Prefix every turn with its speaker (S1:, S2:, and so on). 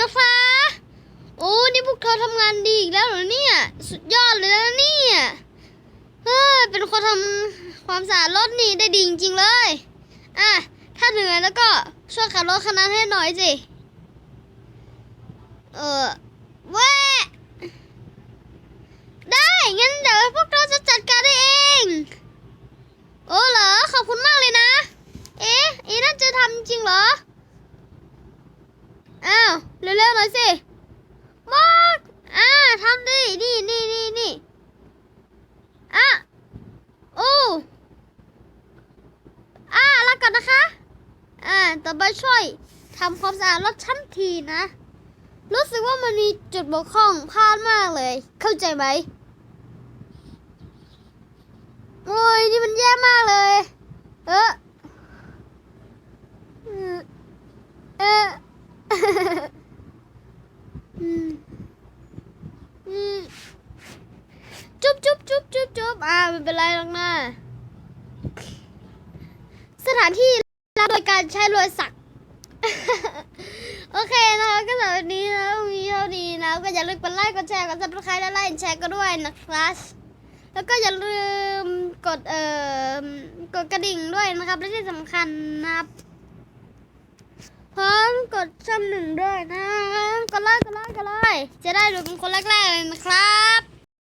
S1: นะฟ้า โอ้นี่พวกเธอทำงานดีอีกแล้วเหรอเนี่ย สุดยอดเลยนะเนี่ยเฮ้ยเป็นคนทำความสะอาดรถนี่ได้ดีจริงๆเลย อะ ถ้าเหนื่อยแล้วก็ช่วยขับรถคันนั้นให้หน่อยสิ เออแวะได้ งั้นเดี๋ยวพวกเราจะจัดการได้เอง โอ้เหรอ ขอบคุณมากเลยนะ เอ๊ะเอ๊ะน่นจะทำจริงเหรอ น่อยสิมากอ่าทำดินี่นี่นี่นี่อะโอ้อ่าแล้วก่อนนะคะ อ่าต่อไปช่วยทำความสะอาดรถชั้นทีนะ รู้สึกว่ามันมีจุดบกพร่องพลาดมากเลย เข้าใจไหมโอ้ยนี่มันแย่มากเลย เออเออเอออืมอืม จุ๊บจุ๊บจุ๊บจุ๊บจุ๊บอ่าไม่เป็นไรหรอกนะสถานที่รับโดยการใช้รอยสัก โอเคนะคะก็สำหรับวันนี้นะมีเท่านี้นะก็อย่าลืมกดไลค์กดแชร์กดซับสไครต์และไลค์แชร์ก็ด้วยนะครับแล้วก็อย่าลืมกดเอ่อกดกระดิ่งด้วยนะครับและที่สำคัญนะครับพร้อมกด จะได้ดูเป็นคนแรกๆเลยนะครับ